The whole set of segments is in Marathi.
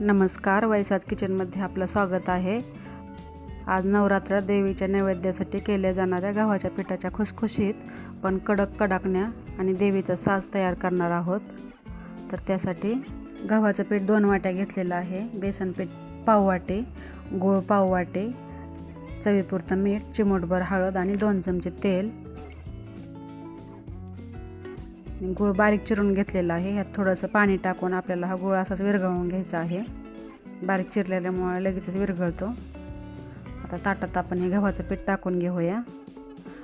नमस्कार वैसाज किचनमध्ये आपलं स्वागत आहे. आज नवरात्र देवीच्या नैवेद्यासाठी केल्या जाणाऱ्या गव्हाच्या पिठाच्या खुसखुशीत पण कडक कडाकण्या आणि देवीचा साज तयार करणार आहोत. तर त्यासाठी गव्हाचं पीठ दोन वाट्या घेतलेलं आहे. बेसन पीठ पाव वाटे गूळ पाव वाटे चवीपुरतं मीठ चिमूटभर हळद आणि दोन चमचे तेल आणि गूळ बारीक चिरून घेतलेला आहे. ह्यात थोडंसं पाणी टाकून आपल्याला हा गूळ असाच विरघळवून घ्यायचा आहे. बारीक चिरलेल्यामुळे लगेचच विरघळतो. आता ताटात आपण हे गव्हाचं पीठ टाकून घेऊया.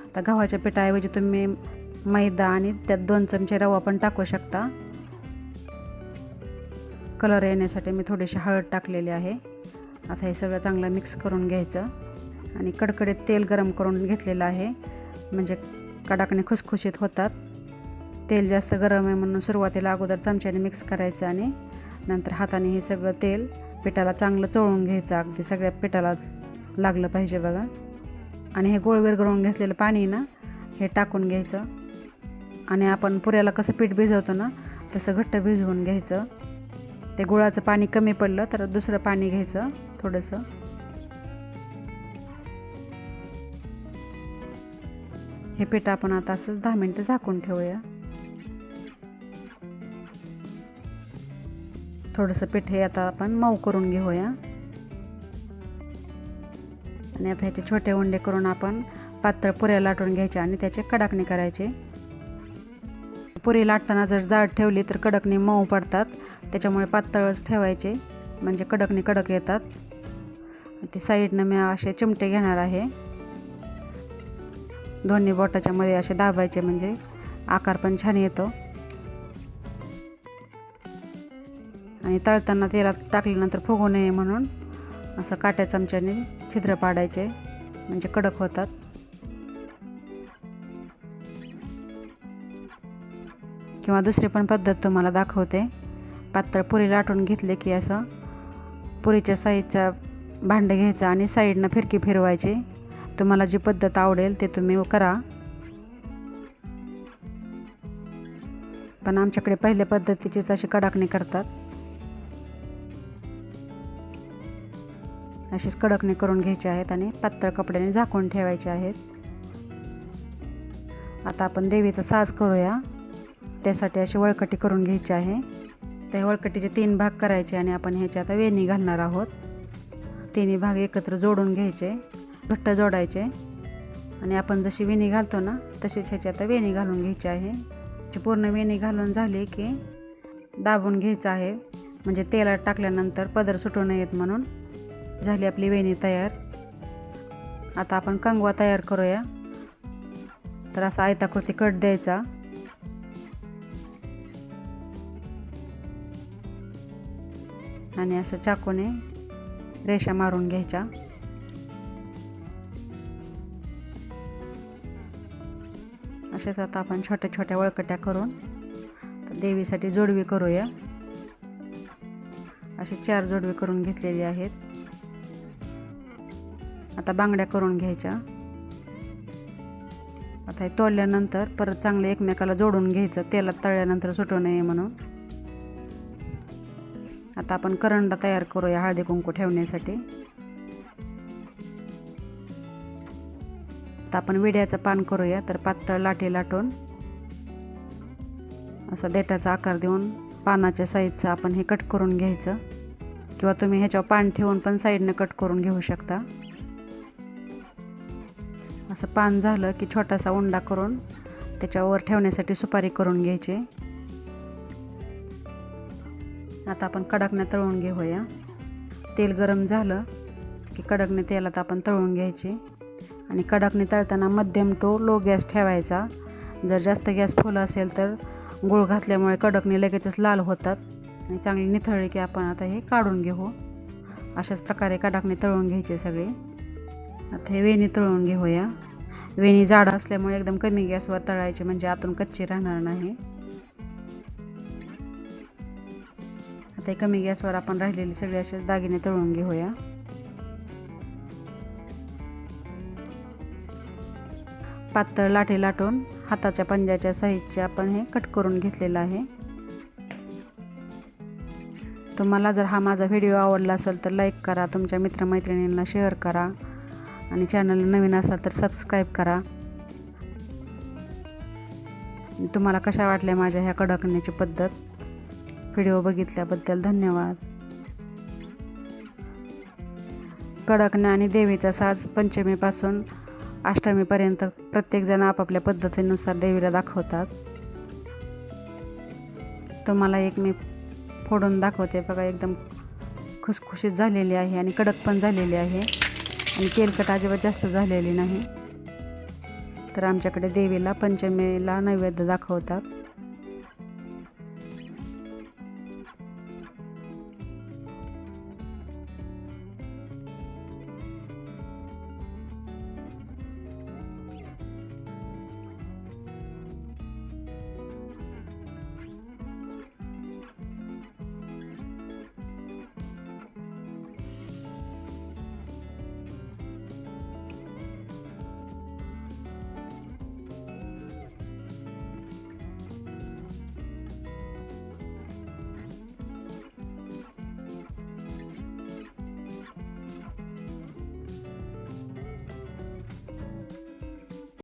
आता गव्हाच्या पिठाऐवजी तुम्ही मैदा आणि त्यात दोन चमचे रवा पण टाकू शकता. कलर येण्यासाठी मी थोडीशी हळद टाकलेली आहे. आता हे सगळं चांगलं मिक्स करून घ्यायचं. आणि कडकडीत तेल गरम करून घेतलेलं आहे. म्हणजे कडाकणे खुसखुशीत होतात. तेल जास्त गरम आहे म्हणून सुरुवातीला अगोदर चमच्याने मिक्स करायचं आणि नंतर हाताने हे सगळं तेल पिठाला चांगलं चोळून घ्यायचं. अगदी सगळ्या पिठाला लागलं पाहिजे बघा. आणि हे गोळ विरघळून घेतलेलं पाणी ना हे टाकून घ्यायचं. आणि आपण पुऱ्याला कसं पीठ भिजवतो ना तसं घट्ट भिजवून घ्यायचं. ते गुळाचं पाणी कमी पडलं तर दुसरं पाणी घ्यायचं थोडंसं. हे पीठ आपण आता असंच दहा मिनटं झाकून ठेवूया. थोडंसं पीठ हे आता आपण मऊ करून घेऊया. आणि आता ह्याचे छोटे उंडे करून आपण पातळ पुऱ्या लाटून घ्यायच्या आणि त्याचे कडाकणी करायचे. पुरी लाटताना जर जाड ठेवली तर कडकणी मऊ पडतात. त्याच्यामुळे पातळच ठेवायचे म्हणजे कडकणी कडक येतात. ते साईडनं मी असे चिमटे घेणार आहे. दोन्ही बोटाच्यामध्ये असे दाबायचे म्हणजे आकार पण छान येतो. आणि तळताना तेलात टाकल्यानंतर फुगू नये म्हणून असं काट्या चमच्याने छिद्र पाडायचे म्हणजे कडक होतात. किंवा दुसरी पण पद्धत तुम्हाला दाखवते. पातळ पुरी लाटून घेतले की असं पुरीच्या साईजचा भांडं घ्यायचं आणि साईडनं फिरकी फिरवायची. तुम्हाला जी पद्धत आवडेल ते तुम्ही करा. पण आमच्याकडे पहिल्या पद्धतीचीच अशी कडाकणी करतात. अशीच कडकने करून घ्यायचे आहेत आणि पातळ कपड्याने झाकून ठेवायचे आहेत. आता आपण देवीचा साज करूया. त्यासाठी अशी वळकटी करून घ्यायची आहे. त्या वळकटीचे तीन भाग करायचे आणि आपण ह्याची आता वेणी घालणार आहोत. तिन्ही भाग एकत्र जोडून घ्यायचे घट्ट जोडायचे. आणि आपण जशी वेणी घालतो ना तशीच ह्याची आता वेणी घालून घ्यायची आहे. पूर्ण वेणी घालून झाली की दाबून घ्यायचं आहे. म्हणजे तेलात टाकल्यानंतर पदर सुटू नयेत म्हणून. झाली आपली वेणी तयार. आता आपण कंगवा तयार करूया. तर असा आयताकृती कट द्यायचा. आणि असं चाकूने रेषा मारून घ्यायच्या. असेच आता आपण छोट्या छोट्या वळकट्या करून देवीसाठी जोडवी करूया. असे चार जोडवे करून घेतलेले आहेत. आता बांगड्या करून घ्यायच्या. आता हे तोडल्यानंतर परत चांगले एकमेकाला जोडून घ्यायचं. तेलात तळल्यानंतर सुटू नये म्हणून. आता आपण करंडा तयार करूया हळदी कुंकू ठेवण्यासाठी. आता आपण विड्याचं पान करूया तर पातळ लाटी लाटून असं देठाचा आकार देऊन पानाच्या साईजचं आपण हे कट करून घ्यायचं. किंवा तुम्ही ह्याच्यावर पान ठेवून पण साईडनं कट करून घेऊ शकता. असं पान झालं की छोटासा उंडा करून त्याच्यावर ठेवण्यासाठी सुपारी करून घ्यायची. आता आपण कडकने तळून घेऊया. तेल गरम झालं की कडकने तेलात आपण तळून घ्यायची. आणि कडकने तळताना मध्यम टू लो गॅस ठेवायचा. जर जास्त गॅस फुल असेल तर गुळ घातल्यामुळे कडकने लगेचच लाल होतात. आणि चांगली निथळली की आपण आता हे काढून घेऊ. अशाच प्रकारे कडाकणे तळून घ्यायचे सगळे. आता हे वेणी तळून घेऊया. वेणी जाड असल्यामुळे एकदम कमी गॅसवर तळायची म्हणजे आतून कच्ची राहणार नाही. आता हे कमी गॅसवर आपण राहिलेले सगळे असे दागिने तळून घेऊया. पातळ लाटे लाटून हाताच्या पंजाच्या साईजचे आपण हे कट करून घेतलेलं आहे. तुम्हाला जर हा माझा व्हिडिओ आवडला असेल तर लाईक करा तुमच्या मित्रमैत्रिणींना शेअर करा. आणि चॅनल नवीन असाल तर सबस्क्राईब करा. तुम्हाला कशा वाटल्या माझ्या ह्या कडकण्याची पद्धत? व्हिडिओ बघितल्याबद्दल धन्यवाद. कडकण्या आणि देवीचा साज पंचमीपासून अष्टमीपर्यंत प्रत्येकजण आपापल्या पद्धतीनुसार देवीला दाखवतात. तुम्हाला एक मी फोडून दाखवते बघा एकदम खुसखुशीत झालेली आहे आणि कडक पण झालेली आहे. आणि तेलकट अजिबात जास्त झालेली नाही. तर आमच्याकडे देवीला पंचमीला नैवेद्य दाखवतात.